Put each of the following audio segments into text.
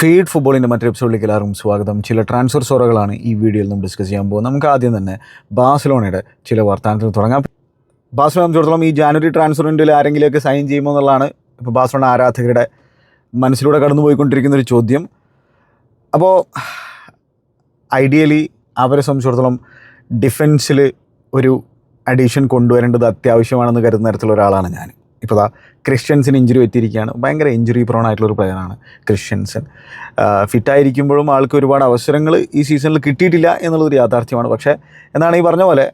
Feed ഫുട്ബോളിന്റെ മറ്റൊരു എപ്പിസോഡിലേക്ക് എല്ലാവർക്കും സ്വാഗതം. ചില ട്രാൻസ്ഫർ സോറകളാണ് ഈ വീഡിയോയിൽ നമ്മൾ ഡിസ്കസ് ചെയ്യാൻ പോകുന്നത്. നമുക്ക് ആദ്യം തന്നെ ബാഴ്സലോണയുടെ ചില വർത്തമാനത്തിൽ തുടങ്ങാം. ബാഴ്സലോണ സംബന്ധിച്ചിടത്തോളം ഈ ജാനുവരി ട്രാൻസ്ഫർ വിൻഡോയിൽ ആരെങ്കിലുമൊക്കെ സൈൻ ചെയ്യുമോ എന്നുള്ളതാണ് ഇപ്പോൾ ബാഴ്സലോണ ആരാധകരുടെ മനസ്സിലൂടെ കടന്നു പോയിക്കൊണ്ടിരിക്കുന്ന ഒരു ചോദ്യം. അപ്പോൾ ഐഡിയലി അവരെ സംബന്ധിച്ചിടത്തോളം ഡിഫൻസിൽ ഒരു അഡീഷൻ കൊണ്ടുവരേണ്ടത് അത്യാവശ്യമാണെന്ന് കരുതുന്ന തരത്തിലുള്ള ഒരാളാണ് ഞാൻ ഇപ്പോൾ ദാ ക്രിസ്ത്യൻസിന് ഇഞ്ചുറി പറ്റിയിരിക്കുകയാണ്. ഭയങ്കര ഇഞ്ചുറി പ്രോൺ ആയിട്ടുള്ളൊരു പ്ലെയറാണ് ക്രിസ്ത്യൻസൻ ഫിറ്റായിരിക്കുമ്പോഴും ആൾക്ക് ഒരുപാട് അവസരങ്ങൾ ഈ സീസണിൽ കിട്ടിയിട്ടില്ല എന്നുള്ളൊരു യാഥാർത്ഥ്യമാണ്. പക്ഷേ എന്നാണ് ഈ പറഞ്ഞ പോലെ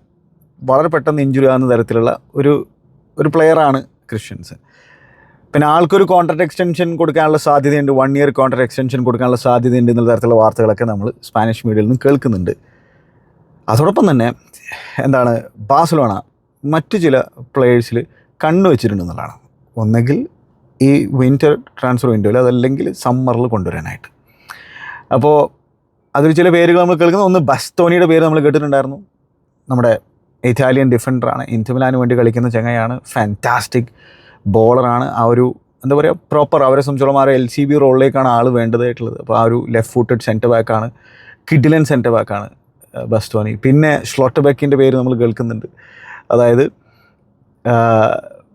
വളരെ പെട്ടെന്ന് ഇഞ്ചുറി ആകുന്ന തരത്തിലുള്ള ഒരു ഒരു പ്ലെയറാണ് ക്രിസ്ത്യൻസൻ പിന്നെ ആൾക്കൊരു കോൺട്രാക്ട് എക്സ്റ്റൻഷൻ കൊടുക്കാനുള്ള സാധ്യതയുണ്ട് വൺ ഇയർ കോൺട്രാക്ട് എക്സ്റ്റൻഷൻ കൊടുക്കാനുള്ള സാധ്യതയുണ്ട് എന്നുള്ള തരത്തിലുള്ള വാർത്തകളൊക്കെ നമ്മൾ സ്പാനിഷ് മീഡിയയിൽ നിന്ന് കേൾക്കുന്നുണ്ട്. അതോടൊപ്പം തന്നെ എന്താണ് ബാഴ്സലോണ മറ്റു ചില പ്ലേയേഴ്സിൽ കണ്ണു വെച്ചിട്ടുണ്ടെന്നുള്ളതാണ്. ഒന്നെങ്കിൽ ഈ വിന്റർ ട്രാൻസ്ഫർ വിൻഡോയിൽ അതല്ലെങ്കിൽ സമ്മറിൽ കൊണ്ടുവരാനായിട്ട്. അപ്പോൾ അതിൽ ചില പേരുകൾ നമ്മൾ കേൾക്കുന്നത് ഒന്ന് ബസ്തോണിയുടെ പേര് നമ്മൾ കേട്ടിട്ടുണ്ടായിരുന്നു. നമ്മുടെ ഇറ്റാലിയൻ ഡിഫൻഡറാണ് ഇന്റമിലാന് വേണ്ടി കളിക്കുന്ന ചങ്ങയാണ് ഫാന്റാസ്റ്റിക് ബോളറാണ് ആ ഒരു എന്താ പറയുക പ്രോപ്പർ അവരെ സംബന്ധിച്ചോളം ആ ഒരു എൽ സി ബി റോളിലേക്കാണ് ആൾ വേണ്ടതായിട്ടുള്ളത്. അപ്പോൾ ആ ഒരു ലെഫ്റ്റ് ഫുട്ടഡ് സെന്റർ ബാക്കാണ് കിഡിലൻ സെന്റർ ബാക്കാണ് ബസ്റ്റോണി പിന്നെ ഷ്ലോട്ട് ബാക്കിന്റെ പേര് നമ്മൾ കേൾക്കുന്നുണ്ട്. അതായത്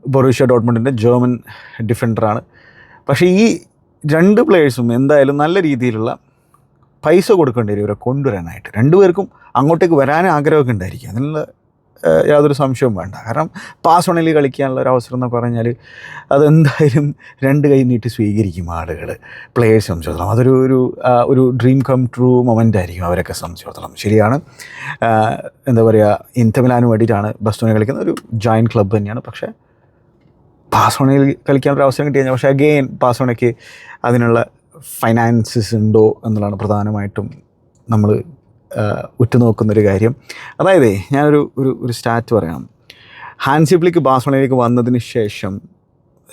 ബൊറൂഷ്യ ഡോട്ട്മുണ്ടിന്റെ ജർമ്മൻ ഡിഫൻഡറാണ്. പക്ഷേ ഈ രണ്ട് പ്ലെയേഴ്സും എന്തായാലും നല്ല രീതിയിലുള്ള പൈസ കൊടുക്കേണ്ടി വരും ഇവരെ കൊണ്ടുവരാനായിട്ട്. രണ്ടുപേർക്കും അങ്ങോട്ടേക്ക് വരാൻ ആഗ്രഹമൊക്കെ ഉണ്ടായിരിക്കും. അതിനുള്ള യാതൊരു സംശയവും വേണ്ട. കാരണം പാസ് കളിക്കാനുള്ള ഒരു അവസരം എന്ന് പറഞ്ഞാൽ അതെന്തായാലും രണ്ട് കൈ നീട്ടി സ്വീകരിക്കും ആളുകൾ. പ്ലേയേഴ്സ് സംബന്ധിച്ചിടത്തോളം. അതൊരു ഒരു ഒരു ഡ്രീം കം ട്രൂ മൊമെന്റ് ആയിരിക്കും അവരൊക്കെ സംബന്ധിച്ചിടത്തോളം. ശരിയാണ്. എന്താ പറയുക ഇൻതമിലാനു വേണ്ടിയിട്ടാണ് ബസ്തോണി കളിക്കുന്നത്. ഒരു ജോയിന്റ് ക്ലബ്ബ് തന്നെയാണ്. പക്ഷേ പാസോണയിൽ കളിക്കാൻ ഒരു അവസരം കിട്ടി കഴിഞ്ഞാൽ പക്ഷേ അഗെയിൻ പാസോണയ്ക്ക് അതിനുള്ള ഫൈനാൻസസ് ഉണ്ടോ എന്നുള്ളതാണ് പ്രധാനമായിട്ടും നമ്മൾ ഉറ്റുനോക്കുന്നൊരു കാര്യം. അതായത് ഞാനൊരു ഒരു ഒരു സ്റ്റാറ്റ് പറയാം ഹാൻസിപ്ലിക്ക് ബാസോണയിലേക്ക് വന്നതിന് ശേഷം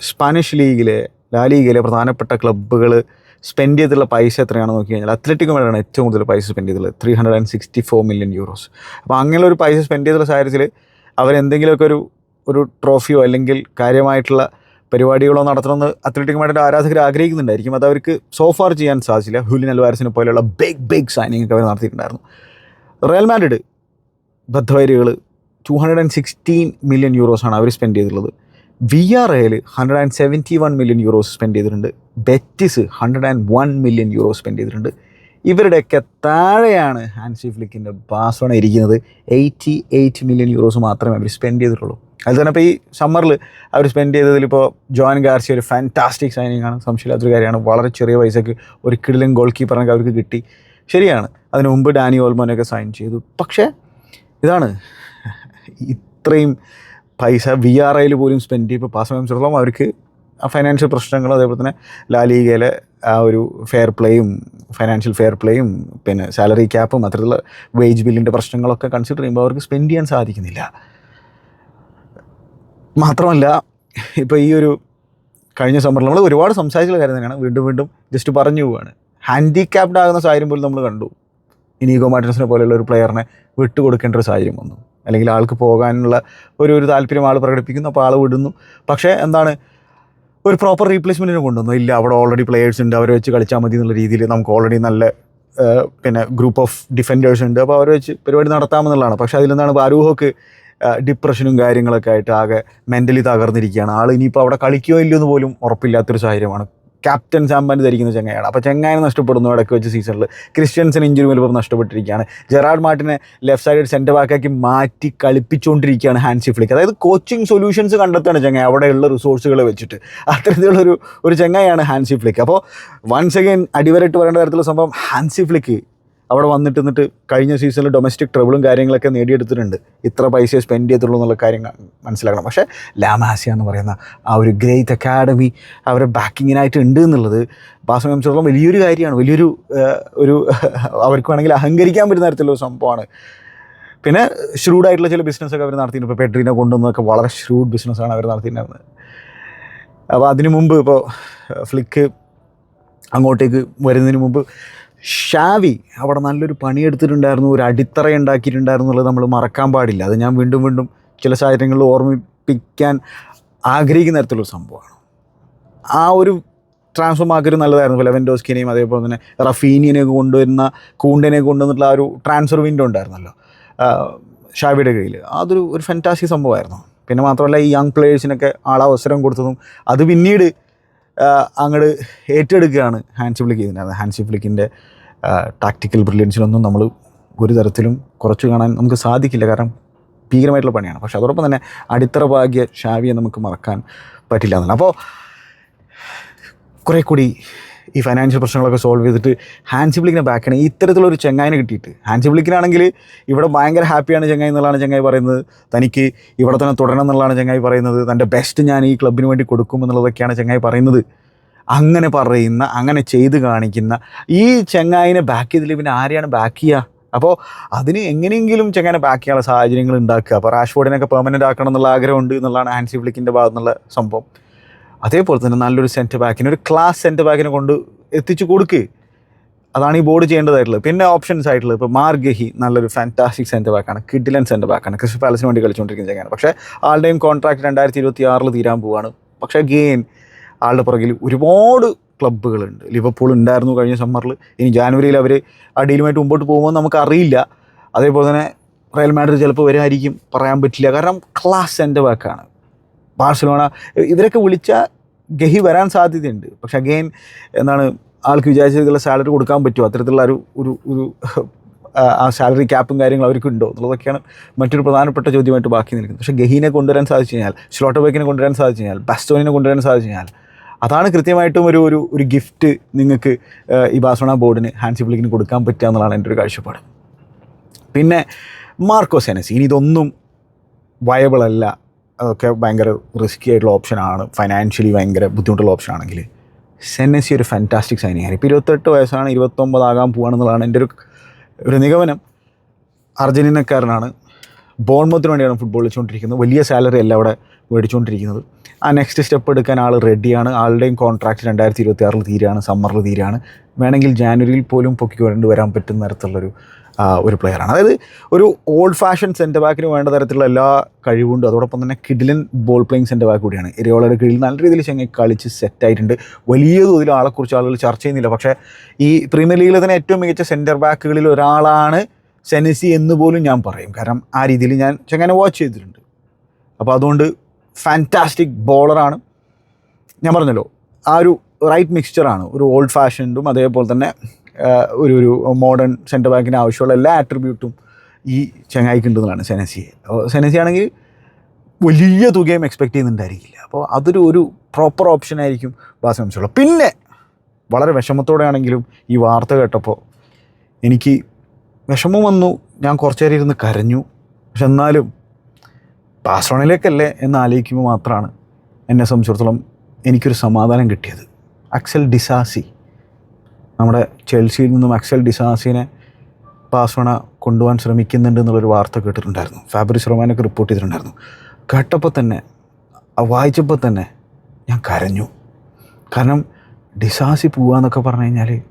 സ്പാനിഷ് ലീഗിലെ ലാ ലീഗിലെ പ്രധാനപ്പെട്ട ക്ലബ്ബുകൾ സ്പെൻഡ് ചെയ്തിട്ടുള്ള പൈസ എത്രയാണെന്ന് നോക്കി കഴിഞ്ഞാൽ അത്ലറ്റിക് മേലാണ് ഏറ്റവും കൂടുതൽ പൈസ സ്പെൻഡ് ചെയ്തിട്ടുള്ളത്. Three hundred and sixty four million euros അപ്പോൾ അങ്ങനെയുള്ള ഒരു പൈസ സ്പെൻഡ് ചെയ്തിട്ടുള്ള സാഹചര്യത്തിൽ അവരെന്തെങ്കിലുമൊക്കെ ഒരു ഒരു ട്രോഫിയോ അല്ലെങ്കിൽ കാര്യമായിട്ടുള്ള പരിപാടികളോ നടത്തണമെന്ന് അത്ലറ്റിക് മാഡിന്റെ ആരാധകർ ആഗ്രഹിക്കുന്നുണ്ടായിരിക്കും. അത് അവർക്ക് സോഫാർ ചെയ്യാൻ സാധിച്ചില്ല. ഹുലിൻ അൽവാരസിനെ പോലെയുള്ള ബിഗ് ബിഗ് സൈനിങ് ഒക്കെ അവർ നടത്തിയിട്ടുണ്ടായിരുന്നു. Real Madrid ബദ്ധവൈരികൾ two hundred and sixteen million യൂറോസാണ് അവർ സ്പെൻഡ് ചെയ്തിട്ടുള്ളത്. വി ആർ എയിൽ hundred and seventy one million euros spend ചെയ്തിട്ടുണ്ട്. Betis hundred and one million euros spend ചെയ്തിട്ടുണ്ട്. ഇവരുടെയൊക്കെ താഴെയാണ് ഹാൻസി ഫ്ലിക്കിന്റെ ബാസോണ ഇരിക്കുന്നത്. എയ്റ്റി എയ്റ്റ് മില്യൺ യൂറോസ് മാത്രമേ അവർ സ്പെൻഡ് ചെയ്തിട്ടുള്ളൂ. അത് തന്നെ ഇപ്പോൾ ഈ സമ്മറിൽ അവർ സ്പെൻഡ് ചെയ്തതിൽ ഇപ്പോൾ ജോൻ ഗാർസി ഒരു ഫാന്റാസ്റ്റിക് സൈനിങ് ആണ്. സംശയമില്ലാത്തൊരു കാര്യമാണ്. വളരെ ചെറിയ പൈസയ്ക്ക് ഒരു കിടിലൻ ഗോൾ കീപ്പറിനൊക്കെ അവർക്ക് കിട്ടി. ശരിയാണ്. അതിന് മുമ്പ് ഡാനി ഓൾമോനൊക്കെ സൈൻ ചെയ്തു. പക്ഷേ ഇതാണ്. ഇത്രയും പൈസ വി ആർ ഐയിൽ പോലും സ്പെൻഡ് ചെയ്യുമ്പോൾ പാസ് സംബന്ധിച്ചിടത്തോളം അവർക്ക് ഫൈനാൻഷ്യൽ പ്രശ്നങ്ങളും അതേപോലെ തന്നെ ലാലീഗയിലെ ആ ഒരു ഫെയർ പ്ലേയും ഫൈനാൻഷ്യൽ ഫെയർ പ്ലേയും പിന്നെ സാലറി ക്യാപ്പും അത്തരത്തിലുള്ള വേജ് ബില്ലിന്റെ പ്രശ്നങ്ങളൊക്കെ കൺസിഡർ ചെയ്യുമ്പോൾ അവർക്ക് സ്പെൻഡ് ചെയ്യാൻ സാധിക്കുന്നില്ല. മാത്രമല്ല ഇപ്പോൾ ഈ ഒരു കഴിഞ്ഞ സമ്മറിൽ നമ്മൾ ഒരുപാട് സംസാരിച്ചുള്ള കാര്യം തന്നെയാണ്. വീണ്ടും വീണ്ടും ജസ്റ്റ് പറഞ്ഞു പോവുകയാണ് ഹാൻഡിക്യാപ്ഡ് ആകുന്ന സാഹചര്യം പോലും നമ്മൾ കണ്ടു. ഇനീഗോ മാർട്ടിൻസിനെ പോലെയുള്ള ഒരു പ്ലെയറിനെ വിട്ടുകൊടുക്കേണ്ട ഒരു സാഹചര്യം വന്നു. അല്ലെങ്കിൽ ആൾക്ക് പോകാനുള്ള ഒരു ഒരു താല്പര്യം ആൾ പ്രകടിപ്പിക്കുന്നു അപ്പോൾ ആൾ വിടുന്നു. പക്ഷേ എന്താണ് ഒരു പ്രോപ്പർ റീപ്ലേസ്മെന്റിനെ കൊണ്ടുവന്നു. ഇല്ല അവിടെ ഓൾറെഡി പ്ലേയേഴ്സ് ഉണ്ട് അവരെ വെച്ച് കളിച്ചാൽ മതി എന്നുള്ള രീതിയിൽ നമുക്ക് ഓൾറെഡി നല്ല പിന്നെ ഗ്രൂപ്പ് ഓഫ് ഡിഫൻഡേഴ്സ് ഉണ്ട്. അപ്പോൾ അവരെ വെച്ച് പരിപാടി നടത്താമെന്നുള്ളതാണ്. പക്ഷേ അതിലൊന്നാണ് നിന്നാണ് ബാരൂഹോക്ക് ഡിപ്രഷനും കാര്യങ്ങളൊക്കെ ആയിട്ട് ആകെ മെന്റലി തകർന്നിരിക്കുകയാണ്. ആൾ ഇനിയിപ്പോൾ അവിടെ കളിക്കുകയോ ഇല്ലയോ എന്ന് പോലും ഉറപ്പില്ലാത്തൊരു സാഹചര്യമാണ്. ക്യാപ്റ്റൻ സാമ്പാൻ ധരിക്കുന്ന ചെങ്ങായാണ് അപ്പോൾ ചെങ്ങായനെ നഷ്ടപ്പെടുന്നു ഇടയ്ക്ക് വെച്ച് സീസണിൽ ക്രിസ്ത്യൻസിന് ഇഞ്ചുറി വലുപ്പം നഷ്ടപ്പെട്ടിരിക്കുകയാണ്. ജെറാഡ് മാർട്ടിനെ ലെഫ്റ്റ് സൈഡ് സെന്റർ ബാക്കാക്കി മാറ്റി കളിപ്പിച്ചുകൊണ്ടിരിക്കുകയാണ് ഹാൻസി ഫ്ലിക്ക് അതായത് കോച്ചിങ് സൊല്യൂഷൻസ് കണ്ടെത്തുകയാണ് ചെങ്ങായ. അവിടെയുള്ള റിസോഴ്സുകൾ വെച്ചിട്ട്. അത്തരത്തിലുള്ളൊരു ഒരു ചെങ്ങായാണ് ഹാൻസി ഫ്ലിക്ക് അപ്പോൾ വൺസ് അഗൈൻ അടിവരട്ട് പറയേണ്ട തരത്തിലുള്ള സംഭവം ഹാൻസി ഫ്ലിക്ക് അവിടെ വന്നിട്ട് എന്നിട്ട് കഴിഞ്ഞ സീസണിൽ ഡൊമസ്റ്റിക് ട്രബിളും കാര്യങ്ങളൊക്കെ നേടിയെടുത്തിട്ടുണ്ട്. ഇത്ര പൈസ സ്പെൻഡ് ചെയ്തുള്ളൂ എന്നുള്ള കാര്യം മനസ്സിലാക്കണം. പക്ഷേ ലാമാസിയ എന്ന് പറയുന്ന ആ ഒരു ഗ്രേറ്റ് അക്കാഡമി അവരെ ബാക്കിങ്ങിനായിട്ട് ഉണ്ട് എന്നുള്ളത് ബാസ സംബന്ധിച്ചിടത്തോളം വലിയൊരു കാര്യമാണ്. വലിയൊരു ഒരു അവർക്ക് വേണമെങ്കിൽ അഹങ്കരിക്കാൻ പറ്റുന്ന തരത്തിലുള്ള സംഭവമാണ്. പിന്നെ ഷ്രൂഡായിട്ടുള്ള ചില ബിസിനസ്സൊക്കെ അവർ നടത്തിയിട്ടുണ്ട്. ഇപ്പോൾ പെട്രീനെ കൊണ്ടുവന്നതൊക്കെ വളരെ ഷ്രൂഡ് ബിസിനസ്സാണ് അവർ നടത്തിയിട്ടുണ്ടായിരുന്നത്. അപ്പോൾ അതിനു മുമ്പ് ഇപ്പോൾ ഫ്ലിക്ക് അങ്ങോട്ടേക്ക് വരുന്നതിന് മുമ്പ് ഷാവി അവിടെ നല്ലൊരു പണിയെടുത്തിട്ടുണ്ടായിരുന്നു ഒരു അടിത്തറ ഉണ്ടാക്കിയിട്ടുണ്ടായിരുന്നുള്ളത് നമ്മൾ മറക്കാൻ പാടില്ല. അത് ഞാൻ വീണ്ടും വീണ്ടും ചില സാഹചര്യങ്ങളിൽ ഓർമ്മിപ്പിക്കാൻ ആഗ്രഹിക്കുന്ന തരത്തിലുള്ള സംഭവമാണ്. ആ ഒരു ട്രാൻസ്ഫർ മാർക്കറ്റ് നല്ലതായിരുന്നു. ലെവൻഡോസ്കിനെയും അതേപോലെ തന്നെ റഫീനിയനെയൊക്കെ കൊണ്ടുവരുന്ന കൂണ്ടനെ കൊണ്ടുവന്നിട്ടുള്ള ആ ഒരു ട്രാൻസ്ഫർ വിൻഡോ ഉണ്ടായിരുന്നല്ലോ ഷാവിയുടെ കയ്യിൽ. അതൊരു ഒരു ഫെന്റാസ്റ്റിക് സംഭവമായിരുന്നു. പിന്നെ മാത്രമല്ല ഈ യങ് പ്ലേയേഴ്സിനൊക്കെ ആളവസരം കൊടുത്തതും അത് പിന്നീട് അങ്ങോട്ട് ഏറ്റെടുക്കുകയാണ് ഹാൻസി ഫ്ലിക്ക് ഇതിനകത്ത് ഹാൻസി ഫ്ലിക്കിന്റെ ടാക്ടിക്കൽ ബ്രില്യൻസിലൊന്നും നമ്മൾ ഒരു തരത്തിലും കുറച്ച് കാണാൻ നമുക്ക് സാധിക്കില്ല. കാരണം ഭീകരമായിട്ടുള്ള പണിയാണ്. പക്ഷെ അതോടൊപ്പം തന്നെ അടിത്തറ ഭാഗ്യ ഷാവിയെ നമുക്ക് മറക്കാൻ പറ്റില്ല എന്നാണ് അപ്പോൾ കുറേ കൂടി ഈ ഫൈനാൻഷ്യൽ പ്രശ്നങ്ങളൊക്കെ സോൾവ് ചെയ്തിട്ട് ഹാൻസിബ്ലിക്കിനെ ബാക്കാണ് ഇത്തരത്തിലൊരു ചെങ്ങായിനെ കിട്ടിയിട്ട്. ഹാൻസിബ്ലിക്കിനാണെങ്കിൽ ഇവിടെ ഭയങ്കര ഹാപ്പിയാണ് ചെങ്ങായി എന്നുള്ളതാണ് ചെങ്ങായി പറയുന്നത്. തനിക്ക് ഇവിടെ തന്നെ തുടരണം എന്നുള്ളതാണ് ചെങ്ങായി പറയുന്നത്. തന്റെ ബെസ്റ്റ് ഞാൻ ഈ ക്ലബിന് വേണ്ടി കൊടുക്കും എന്നുള്ളതൊക്കെയാണ് ചെങ്ങായി പറയുന്നത്. അങ്ങനെ പറയുന്ന അങ്ങനെ ചെയ്ത് കാണിക്കുന്ന ഈ ചെങ്ങായിനെ ബാക്ക് ചെയ്തില്ല പിന്നെ ആരെയാണ് ബാക്ക് ചെയ്യുക അപ്പോൾ അതിന് എങ്ങനെയെങ്കിലും ചെങ്ങനെ ബാക്ക് ചെയ്യാനുള്ള സാഹചര്യങ്ങൾ ഉണ്ടാക്കുക. അപ്പോൾ റാഷ്ഫോർഡിനൊക്കെ പെർമനന്റ് ആക്കണം എന്നുള്ള ആഗ്രഹമുണ്ട് എന്നുള്ളതാണ് ഹാൻസി ഫ്ലിക്കിന്റെ ഭാഗത്തുനിന്നുള്ള സംഭവം. അതേപോലെ തന്നെ നല്ലൊരു സെന്റർ ബാക്കിന് ഒരു ക്ലാസ് സെന്റർ ബാക്കിനെ കൊണ്ട് എത്തിച്ചു കൊടുക്ക്. അതാണ് ഈ ബോർഡ് ചെയ്യേണ്ടതായിട്ടുള്ളത്. പിന്നെ ഓപ്ഷൻസ് ആയിട്ടുള്ളത്. ഇപ്പോൾ മാർഗഹി നല്ലൊരു ഫാന്റാസ്റ്റിക് സെന്റർ ബാക്കാണ് കിഡിലൻ സെന്റർ ബാക്കാണ് ക്രിസ്റ്റൽ പാലസിന് വേണ്ടി കളിച്ചുകൊണ്ടിരിക്കുന്ന ചെങ്ങാണ് പക്ഷേ ആളുടെയും കോൺട്രാക്ട് രണ്ടായിരത്തി ഇരുപത്തി ആറിൽ തീരാൻ പോവുകയാണ് പക്ഷേ ഗെയിൻ ആളുടെ പുറകിൽ ഒരുപാട് ക്ലബ്ബുകളുണ്ട് ലിവർപൂൾ ഉണ്ടായിരുന്നു കഴിഞ്ഞ സമ്മറിൽ ഇനി ജാനുവരിയിൽ അവർ ആ ഡീലുമായിട്ട് മുമ്പോട്ട് പോകുമ്പോൾ നമുക്ക് അറിയില്ല അതേപോലെ തന്നെ റയൽ മാഡ്രിഡ് ചിലപ്പോൾ വരുമായിരിക്കും പറയാൻ പറ്റില്ല. കാരണം ക്ലാസ് സെന്റർ ബാക്കാണ് ബാഴ്സലോണ ഇവരൊക്കെ വിളിച്ച ഗഹി വരാൻ സാധ്യതയുണ്ട്. പക്ഷെ അഗെയിൻ എന്താണ് ആൾക്ക് വിചാരിച്ചതിലുള്ള സാലറി കൊടുക്കാൻ പറ്റുമോ? അത്തരത്തിലുള്ള ഒരു ഒരു ഒരു ആ- സാലറി ക്യാപ്പും കാര്യങ്ങളും അവർക്ക് ഉണ്ടോ എന്നുള്ളതൊക്കെയാണ് മറ്റൊരു പ്രധാനപ്പെട്ട ചോദ്യമായിട്ട് ബാക്കി നിൽക്കുന്നത്. പക്ഷേ ഗഹീനെ കൊണ്ടുവരാൻ സാധിച്ചു കഴിഞ്ഞാൽ സ്ലോട്ടോബേക്കിനെ കൊണ്ടുവരാൻ സാധിച്ചു കഴിഞ്ഞാൽ ബസ്റ്റോണിനെ കൊണ്ടുവരാൻ സാധിച്ചു കഴിഞ്ഞാൽ അതാണ് കൃത്യമായിട്ടും ഒരു ഒരു ഒരു ഗിഫ്റ്റ് നിങ്ങൾക്ക് ഈ ബാസോണ ബോർഡിന് ഹാൻസി ഫ്ലിക്കിന് കൊടുക്കാൻ പറ്റുക എന്നുള്ളതാണ് എന്റെ ഒരു കാഴ്ചപ്പാട്. പിന്നെ മാർക്കോ സെനസി. ഇനി ഇതൊന്നും വയബിൾ അതൊക്കെ ഭയങ്കര റിസ്ക്കി ആയിട്ടുള്ള ഓപ്ഷനാണ് ഫൈനാൻഷ്യലി ഭയങ്കര ബുദ്ധിമുട്ടുള്ള ഓപ്ഷൻ ആണെങ്കിൽ. സെനസി ഒരു ഫാന്റാസ്റ്റിക് സൈനിങ് ആണ് ഇപ്പോൾ ഇരുപത്തെട്ട് വയസ്സാണ് ഇരുപത്തൊമ്പതാകാൻ പോകുകയാണെന്നുള്ളതാണ് എന്റെ ഒരു ഒരു നിഗമനം. അർജന്റീനക്കാരനാണ് ബോൺമത്തിന് വേണ്ടിയാണ് ഫുട്ബോൾ കളിച്ചുകൊണ്ടിരിക്കുന്നത്. വലിയ സാലറി അല്ല അവിടെ മേടിച്ചുകൊണ്ടിരിക്കുന്നത്. ആ നെക്സ്റ്റ് സ്റ്റെപ്പ് എടുക്കാൻ ആൾ റെഡിയാണ് ആളുടെയും കോൺട്രാക്ട് രണ്ടായിരത്തി ഇരുപത്തി ആറിൽ തീരാണ് സമ്മറിൽ തീരാണ് വേണമെങ്കിൽ ജാനുവരിയിൽ പോലും പൊക്കി കൊണ്ട് വരാൻ പറ്റുന്ന തരത്തിലുള്ളൊരു ഒരു പ്ലെയറാണ് അതായത് ഒരു ഓൾഡ് ഫാഷൻ സെന്റർ ബാക്കിന് വേണ്ട തരത്തിലുള്ള എല്ലാ കഴിവുണ്ട്. അതോടൊപ്പം തന്നെ കിഡിലൻ ബോൾ പ്ലേയിങ് സെന്റർ ബാക്ക് കൂടിയാണ്. ഇരയോളയുടെ കീഴിൽ നല്ല രീതിയിൽ ചെങ്ങി കളിച്ച് സെറ്റായിട്ടുണ്ട് വലിയ തോതിൽ ആളെക്കുറിച്ച് ആളുകൾ ചർച്ച ചെയ്യുന്നില്ല. പക്ഷേ ഈ പ്രീമിയർ ലീഗിൽ തന്നെ ഏറ്റവും മികച്ച സെന്റർ ബാക്കുകളിൽ ഒരാളാണ് സെനസി എന്ന് പോലും ഞാൻ പറയും. കാരണം ആ രീതിയിൽ ഞാൻ ചെങ്ങനെ വാച്ച് ചെയ്തിട്ടുണ്ട്. അപ്പോൾ അതുകൊണ്ട് ഫാന്റാസ്റ്റിക് ബോളറാണ് ഞാൻ പറഞ്ഞല്ലോ ആ ഒരു റൈറ്റ് മിക്സ്ചറാണ് ഒരു ഓൾഡ് ഫാഷൻഡും അതേപോലെ തന്നെ ഒരു ഒരു മോഡേൺ സെന്റർ ബാങ്കിന് ആവശ്യമുള്ള എല്ലാ ആട്രിബ്യൂട്ടും ഈ ചങ്ങായിക്ക് ഉണ്ടെന്നാണ് സെനസി അപ്പോൾ സെനസി ആണെങ്കിൽ വലിയ തുകയും എക്സ്പെക്ട് ചെയ്യുന്നുണ്ടായിരിക്കില്ല. അപ്പോൾ അതൊരു ഒരു പ്രോപ്പർ ഓപ്ഷൻ ആയിരിക്കും ബാസംശമുള്ളത് പിന്നെ വളരെ വിഷമത്തോടെ ആണെങ്കിലും ഈ വാർത്ത കേട്ടപ്പോൾ എനിക്ക് വിഷമം വന്നു. ഞാൻ കുറച്ചു നേരം ഇരുന്ന് കരഞ്ഞു. പക്ഷെ എന്നാലും ബാഴ്സലോണയിലേക്കല്ലേ എന്ന് ആലോചിക്കുമ്പോൾ മാത്രമാണ് എന്നെ സംബന്ധിച്ചിടത്തോളം എനിക്കൊരു സമാധാനം കിട്ടിയത്. അക്സൽ ഡിസാസി. നമ്മുടെ ചെൽസിയിൽ നിന്നും അക്സൽ ഡിസാസിനെ ബാഴ്സലോണ കൊണ്ടുപോകാൻ ശ്രമിക്കുന്നുണ്ട് എന്നുള്ളൊരു വാർത്ത കേട്ടിട്ടുണ്ടായിരുന്നു. ഫാബ്രിസ് റൊമാനൊക്കെ റിപ്പോർട്ട് ചെയ്തിട്ടുണ്ടായിരുന്നു. കേട്ടപ്പോൾ തന്നെ വായിച്ചപ്പോൾ തന്നെ ഞാൻ കരഞ്ഞു. കാരണം ഡിസാസി പോവാന്നൊക്കെ പറഞ്ഞു കഴിഞ്ഞാൽ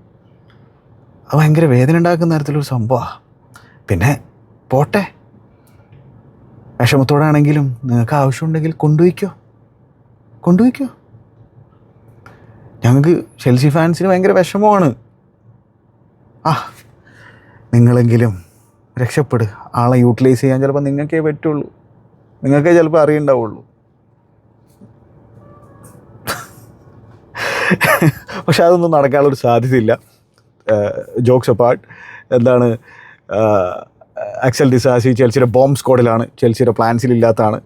അത് ഭയങ്കര വേദന ഉണ്ടാക്കുന്ന തരത്തിലൊരു സംഭവമാണ് പിന്നെ പോട്ടെ. വിഷമത്തോടാണെങ്കിലും നിങ്ങൾക്ക് ആവശ്യമുണ്ടെങ്കിൽ കൊണ്ടുപോയിക്കോ. കൊണ്ടുപോയിക്കോ. ഞങ്ങൾക്ക് ചെൽസി ഫാൻസിന് ഭയങ്കര വിഷമമാണ്. ആ നിങ്ങളെങ്കിലും രക്ഷപ്പെട്. ആളെ യൂട്ടിലൈസ് ചെയ്യാൻ ചിലപ്പോൾ നിങ്ങൾക്കേ പറ്റുള്ളൂ. നിങ്ങൾക്കേ ചിലപ്പോൾ അറിയണ്ടാവുള്ളൂ. പക്ഷെ അതൊന്നും നടക്കാനുള്ളൊരു സാധ്യതയില്ല. Jokes apart. എന്താണ് അക്സൽ ഡിസാസി ചെൽസിയുടെ ബോംബ് സ്ക്വാഡിലാണ് ചെൽസിയുടെ പ്ലാൻസിൽ ഇല്ലാത്തതാണ്.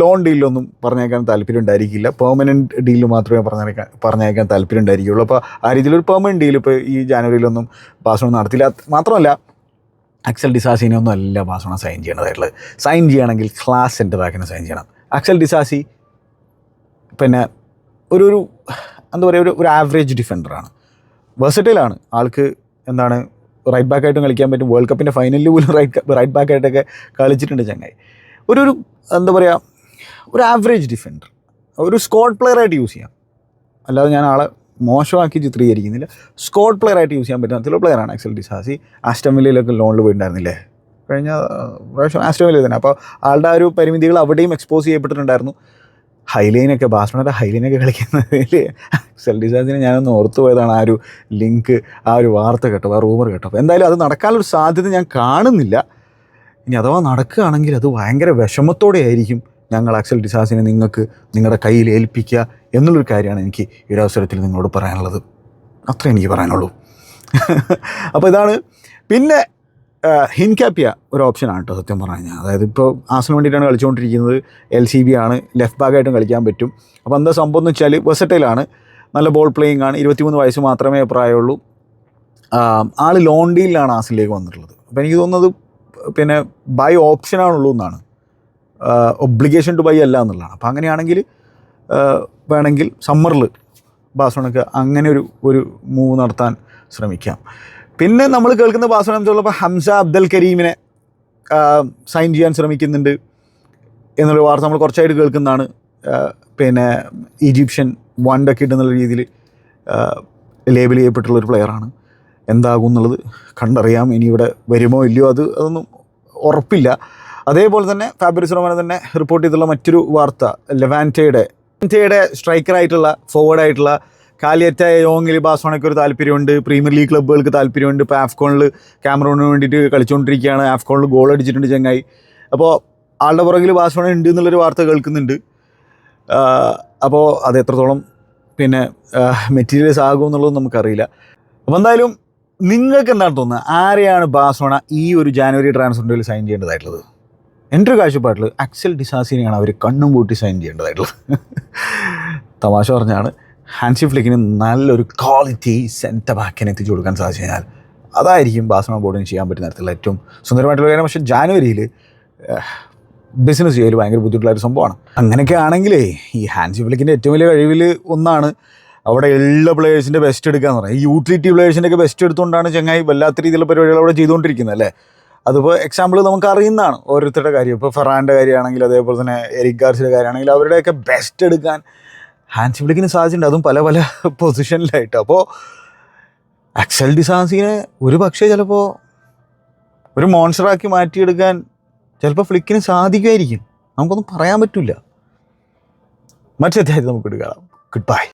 ലോൺ ഡീലിലൊന്നും പറഞ്ഞേക്കാൻ താല്പര്യം ഉണ്ടായിരിക്കില്ല. പെർമനന്റ് ഡീലിൽ മാത്രമേ പറഞ്ഞേക്കാൻ പറഞ്ഞേക്കാൻ താല്പര്യം ഉണ്ടായിരിക്കുള്ളൂ. അപ്പോൾ ആ രീതിയിൽ ഒരു പെർമനന്റ് ഡീൽ ഇപ്പോൾ ഈ ജാനുവരിയിലൊന്നും ബാസോണ നടത്തില്ല. മാത്രമല്ല അക്സൽ ഡിസാസിനൊന്നും അല്ല ബാസോണ സൈൻ ചെയ്യേണ്ടതായിട്ടുള്ളത് സൈൻ ചെയ്യണമെങ്കിൽ ക്ലാസ് സെന്റർ സൈൻ ചെയ്യണം. അക്സൽ ഡിസാസി പിന്നെ ഒരു ഒരു എന്താ പറയുക ഒരു ഒരു ആവറേജ് ഡിഫൻഡറാണ് വെർസറ്റൈലാണ് ആൾക്ക് എന്താണ് റൈറ്റ് ബാക്ക് ആയിട്ടും കളിക്കാൻ പറ്റും. വേൾഡ് കപ്പിന്റെ ഫൈനലിൽ പോലും റൈറ്റ് റൈറ്റ് ബാക്ക് ആയിട്ടൊക്കെ കളിച്ചിട്ടുണ്ട് ചങ്ങായി ഒരു ഒരു എന്താ പറയുക ഒരു ആവറേജ് ഡിഫൻഡർ ഒരു സ്കോഡ് പ്ലെയർ ആയിട്ട് യൂസ് ചെയ്യാം. അല്ലാതെ ഞാൻ ആളെ മോശമാക്കി ചിത്രീകരിക്കുന്നില്ല. സ്കോഡ് പ്ലെയർ ആയിട്ട് യൂസ് ചെയ്യാൻ പറ്റുന്ന ചില പ്ലെയറാണ് ആക്സൽ ഡിസാസി ആസ്റ്റമിലയിലൊക്കെ ലോണിൽ പോയിട്ടുണ്ടായിരുന്നില്ലേ? കഴിഞ്ഞ പ്രാവശ്യം ആസ്റ്റമിലയിൽ തന്നെ. അപ്പോൾ ആളുടെ ആ ഒരു പരിമിതികൾ അവിടെയും എക്സ്പോസ് ചെയ്യപ്പെട്ടിട്ടുണ്ടായിരുന്നു. ഹൈലൈനൊക്കെ ബാസ്മണയുടെ ഹൈലൈനൊക്കെ കളിക്കുന്നതിൽ അക്സൽ ഡിസാസിനെ ഞാനൊന്ന് ഓർത്തു പോയതാണ് ആ ഒരു ലിങ്ക് ആ ഒരു വാർത്ത കേട്ടോ ആ റൂമർ കേട്ടപ്പോൾ എന്തായാലും അത് നടക്കാനുള്ള സാധ്യത ഞാൻ കാണുന്നില്ല. ഇനി അഥവാ നടക്കുകയാണെങ്കിൽ അത് ഭയങ്കര വിഷമത്തോടെ ആയിരിക്കും ഞങ്ങൾ അക്സൽ ഡിസാസിനെ നിങ്ങൾക്ക് നിങ്ങളുടെ കയ്യിൽ ഏൽപ്പിക്കുക എന്നുള്ളൊരു കാര്യമാണ് എനിക്ക് ഈ ഒരു അവസരത്തിൽ നിങ്ങളോട് പറയാനുള്ളത്. അത്രേ എനിക്ക് പറയാനുള്ളൂ. അപ്പോൾ ഇതാണ്. പിന്നെ ഹിൻകാപ്പിയ ഒരു ഓപ്ഷനാണ് കേട്ടോ സത്യം പറഞ്ഞു കഴിഞ്ഞാൽ. അതായത് ഇപ്പോൾ ആസിന് വേണ്ടിയിട്ടാണ് കളിച്ചുകൊണ്ടിരിക്കുന്നത്. എൽ സി ബി ആണ്. ലെഫ്റ്റ് ബാക്കായിട്ടും കളിക്കാൻ പറ്റും. അപ്പോൾ എന്താ സംഭവം എന്ന് വെച്ചാൽ വെസറ്റൈലാണ് നല്ല ബോൾ പ്ലേയിങ് ആണ്. ഇരുപത്തിമൂന്ന് വയസ്സ് മാത്രമേ പ്രായമുള്ളൂ. ആൾ ലോൺ ഡീലിലാണ് ആസിലേക്ക് വന്നിട്ടുള്ളത്. അപ്പോൾ എനിക്ക് തോന്നുന്നത് പിന്നെ ബൈ ഓപ്ഷനാണുള്ളൂ എന്നാണ്. ഒബ്ലിഗേഷൻ ടു ബൈ അല്ല എന്നുള്ളതാണ്. അപ്പോൾ അങ്ങനെയാണെങ്കിൽ വേണമെങ്കിൽ സമ്മറിൽ ബാസോണക്ക് അങ്ങനെ ഒരു ഒരു മൂവ് നടത്താൻ ശ്രമിക്കാം. പിന്നെ നമ്മൾ കേൾക്കുന്ന ബാസോണ ഇപ്പോൾ ഹംസ അബ്ദൽ കരീമിനെ സൈൻ ചെയ്യാൻ ശ്രമിക്കുന്നുണ്ട് എന്നൊരു വാർത്ത നമ്മൾ കുറച്ചായിട്ട് കേൾക്കുന്നതാണ്. പിന്നെ ഈജിപ്ഷ്യൻ ഡക്കിട്ട് എന്നുള്ള രീതിയിൽ ലേബൽ ചെയ്യപ്പെട്ടുള്ള ഒരു പ്ലെയറാണ് എന്താകും എന്നുള്ളത് കണ്ടറിയാം. ഇനി ഇവിടെ വരുമോ ഇല്ലയോ അത് അതൊന്നും ഉറപ്പില്ല. അതേപോലെ തന്നെ ഫാബ്രിസ് റോമനെ തന്നെ റിപ്പോർട്ട് ചെയ്തിട്ടുള്ള മറ്റൊരു വാർത്ത ലെവാന്റയുടെ ലെവാന്റയുടെ സ്ട്രൈക്കറായിട്ടുള്ള ഫോർവേഡായിട്ടുള്ള കാലിയറ്റ യോങ്ങിൽ ബാസോണയ്ക്ക് ഒരു താല്പര്യമുണ്ട്. പ്രീമിയർ ലീഗ് ക്ലബ്ബുകൾക്ക് താല്പര്യമുണ്ട്. ഇപ്പോൾ ആഫ്കോണിൽ ക്യാമറോണിന് വേണ്ടിയിട്ട് കളിച്ചുകൊണ്ടിരിക്കുകയാണ്. ആഫ്കോണിൽ ഗോൾ അടിച്ചിട്ടുണ്ട് ചങ്ങായി. അപ്പോൾ ആളുടെ പുറകിൽ ബാസോണ ഉണ്ട് എന്നുള്ളൊരു വാർത്ത കേൾക്കുന്നുണ്ട്. അപ്പോൾ അത് എത്രത്തോളം പിന്നെ മെറ്റീരിയൽസ് ആകും എന്നുള്ളത് നമുക്കറിയില്ല. അപ്പോൾ എന്തായാലും നിങ്ങൾക്ക് എന്താണ് തോന്നുന്നത്? ആരെയാണ് ബാസോണ ഈ ഒരു ജാനുവരി ട്രാൻസ്ഫറിൽ സൈൻ ചെയ്യേണ്ടതായിട്ടുള്ളത്? എന്റെ ഒരു കാഴ്ചപ്പാട്ടിൽ അക്സൽ ഡിസാസിനെയാണ് അവർ കണ്ണും കൂട്ടി സൈൻ ചെയ്യേണ്ടതായിട്ടുള്ളത്. തമാശ പറഞ്ഞാണ്. ഹാൻസി ഫ്ലിക്കിന് നല്ലൊരു ക്വാളിറ്റി സെന്റർ ബാക്കിനെ എത്തിച്ചു കൊടുക്കാൻ സാധിച്ചു കഴിഞ്ഞാൽ അതായിരിക്കും ബാസ്മ ബോർഡിന് ചെയ്യാൻ പറ്റുന്ന തരത്തിലുള്ള ഏറ്റവും സുന്ദരമായിട്ടുള്ള കാര്യം. പക്ഷേ ജാനുവരിയിൽ ബിസിനസ് ചെയ്യൽ ഭയങ്കര ബുദ്ധിമുട്ടുള്ള ഒരു സംഭവമാണ്. അങ്ങനെയൊക്കെ ആണെങ്കിലേ ഈ ഹാൻസി ഫ്ലിക്കിന്റെ ഏറ്റവും വലിയ കഴിവിൽ ഒന്നാണ് അവിടെ എല്ലാ പ്ലേയേഴ്സിന്റെ ബെസ്റ്റ് എടുക്കുക എന്ന് പറയുന്നത്. ഈ യൂട്ടിലിറ്റി പ്ലേയേഴ്സിന്റെ ഒക്കെ ബെസ്റ്റ് എടുത്തുകൊണ്ടാണ് ചെങ്ങായി വല്ലാത്ത രീതിയിലുള്ള പരിപാടികൾ അവിടെ ചെയ്തുകൊണ്ടിരിക്കുന്നത് അല്ലേ? അതിപ്പോൾ എക്സാമ്പിൾ നമുക്ക് അറിയുന്നതാണ് ഓരോരുത്തരുടെ കാര്യം. ഇപ്പോൾ ഫെറാന്റെ കാര്യമാണെങ്കിൽ അതേപോലെ തന്നെ എരിക് ഗാർസിയുടെ കാര്യമാണെങ്കിൽ അവരുടെയൊക്കെ ബെസ്റ്റ് എടുക്കാൻ ഹാൻസി ഫ്ലിക്കിന് സാധിച്ചിട്ടുണ്ട് അതും പല പല പൊസിഷനിലായിട്ട് അപ്പോൾ അക്സൽ ഡിസാൻസിനെ ഒരു പക്ഷേ ചിലപ്പോൾ ഒരു മോൺസ്റ്ററാക്കി മാറ്റിയെടുക്കാൻ ചിലപ്പോൾ ഫ്ലിക്കിന് സാധിക്കുമായിരിക്കും. നമുക്കൊന്നും പറയാൻ പറ്റില്ല മറ്റേ അധ്യായത്തിൽ നമുക്ക് എടുക്കാം. Good bye